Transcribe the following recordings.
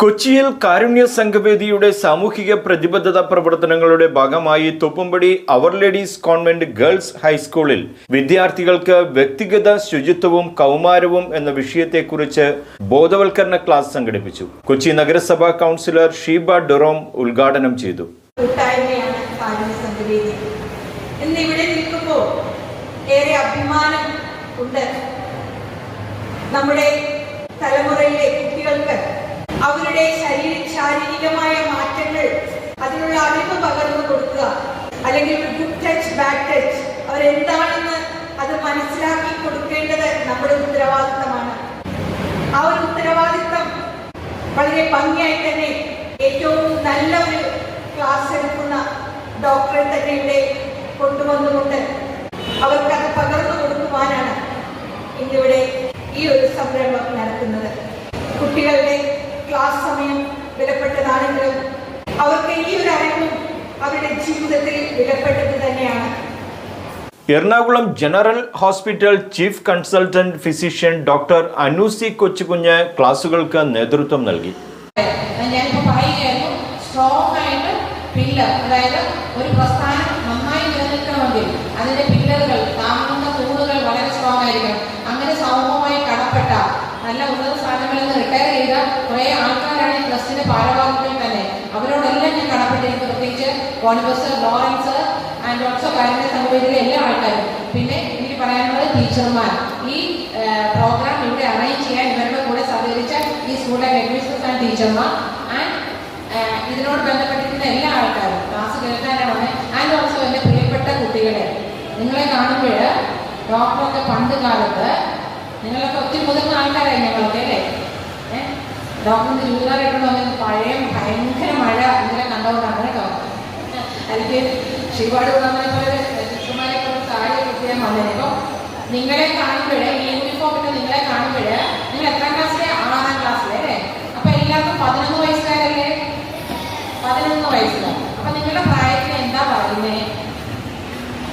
കൊച്ചിയിൽ കാരുണ്യ സംഘവേദിയുടെ സാമൂഹിക പ്രതിബദ്ധത പ്രവർത്തനങ്ങളുടെ ഭാഗമായി Thoppumpady our ladies convent girls ഹൈസ്കൂളിൽ വിദ്യാർത്ഥികൾക്ക് വ്യക്തിഗത ശുചിത്വവും കൗമാരവും എന്ന വിഷയത്തെക്കുറിച്ച് ബോധവൽക്കരണ ക്ലാസ് സംഘടിപ്പിച്ചു. കൊച്ചി നഗരസഭാ കൗൺസിലർ ഷീബ ഡൊറോം ഉദ്ഘാടനം ചെയ്തു. ഏറെ അഭിമാനം ഉണ്ട്. നമ്മുടെ തലമുറയിലെ അവരുടെ ശരീര ശാരീരികമായ മാറ്റങ്ങൾ അതിനുള്ള അറിവ് പകർന്നു കൊടുക്കുക. അല്ലെങ്കിൽ ഗുഡ് ടച്ച് ബാഡ് ടച്ച് അവരെന്താണെന്ന് അത് മനസ്സിലാക്കി കൊടുക്കേണ്ടത് നമ്മുടെ ഉത്തരവാദിത്തമാണ്. ആ ഒരു ഉത്തരവാദിത്തം വളരെ ഭംഗിയായി തന്നെ ഏറ്റവും നല്ല ഒരു ക്ലാസ് എടുക്കുന്ന ഡോക്ടറെ തന്നെ ഇവിടെ കൊണ്ടുവന്നുകൊണ്ട് അവർക്ക് അത് പകർന്നു കൊടുക്കുവാനാണ് ഇന്നിവിടെ ഈ ഒരു സംരംഭം നടക്കുന്നത്. കുട്ടികളുടെ ക്ലാസ് സമയം വിലപ്പെട്ടതാണെങ്കിലും അവർക്ക് ഈ ഒരു അറിവും അവരുടെ ജീവിതത്തിൽ വിലപ്പെട്ടത് തന്നെയാണ്. Ernakulam general hospital chief consultant physician doctor Anusi Kochukunju ക്ലാസുകൾക്ക് നേതൃത്വം നൽകി. ഞാനിപ്പോൾ പറയുകയായിരുന്നു സ്ട്രോങ് ആയിട്ട് പില്ലർ അതായത് ഒരു പ്രസ്ഥാനം നന്നായി നിലനിൽക്കണമെങ്കിൽ അതിന്റെ പില്ലറുകൾ താങ്ങുന്ന കോൺഗ്രസ് ലോറൻസ് ആൻഡ് ഓൾസോ കാരുണ്യ സംഘടനയിലെ എല്ലാ ആൾക്കാരും. പിന്നെ എനിക്ക് പറയാനുള്ളത് ടീച്ചർമാർ. ഈ പ്രോഗ്രാം ഇവിടെ അറേഞ്ച് ചെയ്യാൻ ഇവരുടെ കൂടെ സഹകരിച്ച ഈ സ്കൂളിലെ ഹെഡ്മിസ്ട്രസ് ആൻഡ് ടീച്ചർമാർ. ആൻഡ് ഇതിനോട് ബന്ധപ്പെട്ടിരിക്കുന്ന എല്ലാ ആൾക്കാരും ക്ലാസ് കേൾക്കാനാണ്. ആൻഡ് ഓൾസോ എന്റെ പ്രിയപ്പെട്ട കുട്ടികളെ നിങ്ങളെ കാണുമ്പോൾ ഡോക്ടറൊക്കെ പണ്ട് കാലത്ത് നിങ്ങളൊക്കെ ഒത്തിരി മുതിർന്ന ആൾക്കാരായി ഞങ്ങളൊക്കെ അല്ലേ? ഡോക്ടർ ഡോക്ടറിന് ചൂടുകാരായിട്ട് വന്നത് പഴയ ഭയങ്കര മഴ ഇങ്ങനെ കണ്ടുകൊണ്ടാണ് കേട്ടോ. എനിക്ക് ശിവാട് നമ്മളെ പോലെ ശിശുമാരെ പോലെ താഴെ കുട്ടിയാൻ വന്നത് നിങ്ങളെ കാണുമ്പോഴേ ഈ യൂണിഫോം ഇട്ട് നിങ്ങളെ കാണുമ്പോഴേ നിങ്ങൾ എത്രാം ക്ലാസ്സിലെ ആറാം ക്ലാസ്സിലെ അല്ലേ? അപ്പൊ എല്ലാവർക്കും പതിനൊന്ന് വയസ്സുകാരല്ലേ? പതിനൊന്ന് വയസ്സിലാണ് അപ്പൊ നിങ്ങളുടെ പ്രായത്തിന് എന്താ പറയുന്നേ?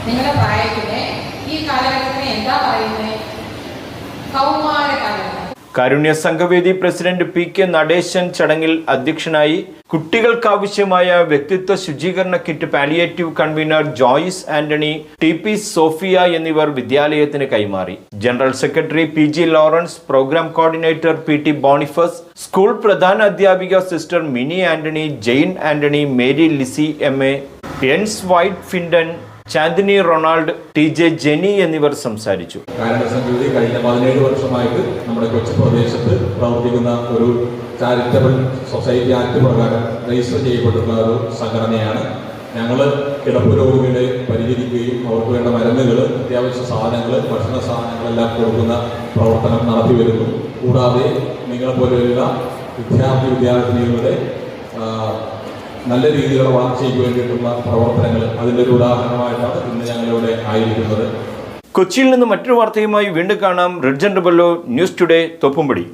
നിങ്ങളുടെ പ്രായത്തിന് ഈ കാലഘട്ടത്തിന് എന്താ പറയുന്നേ? Kaumara Karunya Sanghavedi president P K Nadesan ചടങ്ങിൽ അധ്യക്ഷനായി കുട്ടികൾക്കാവശ്യമായ വ്യക്തിത്വ ശുചീകരണ kit palliative convener Joyce Antony T P Sophia എന്നിവർ വിദ്യാലയത്തിന് കൈമാറി. General secretary P G Lawrence program coordinator P T Boniface school പ്രധാന അധ്യാപിക sister Mini Antony Jain Antony Mary Lizzy M A എൻസ് വൈറ്റ് ഫിൻഡൻ Chandini Ronald T J Jenny എന്നിവർ സംസാരിച്ചു. കഴിഞ്ഞ പതിനേഴ് വർഷമായിട്ട് നമ്മുടെ കൊച്ചി പ്രദേശത്ത് പ്രവർത്തിക്കുന്ന ഒരു ചാരിറ്റബിൾ സൊസൈറ്റി ആക്ട് പ്രകാരം രജിസ്റ്റർ ചെയ്യപ്പെട്ടിട്ടുള്ള ഒരു സംഘടനയാണ്. ഞങ്ങൾ കിടപ്പ് രോഗികളെ അവർക്ക് വേണ്ട മരുന്നുകൾ അത്യാവശ്യ സാധനങ്ങൾ ഭക്ഷണ സാധനങ്ങളെല്ലാം കൊടുക്കുന്ന പ്രവർത്തനം നടത്തി വരുന്നു. കൂടാതെ നിങ്ങളെപ്പോലെയുള്ള വിദ്യാർത്ഥി വിദ്യാർത്ഥിനികളുടെ നല്ല രീതിയിലുള്ള വളർച്ചയ്ക്ക് വേണ്ടിയിട്ടുള്ള പ്രവർത്തനങ്ങൾ അതിന്റെ ഒരു ഉദാഹരണമായിട്ടാണ് ഇന്ന് ഞങ്ങളിവിടെ ആയിരിക്കുന്നത്. കൊച്ചിയിൽ നിന്ന് മറ്റൊരു വാർത്തയുമായി വീണ്ടും കാണാം. റിഡ്ജൻ ബല്ലോ ന്യൂസ് ടുഡേ തൊപ്പുംപടി.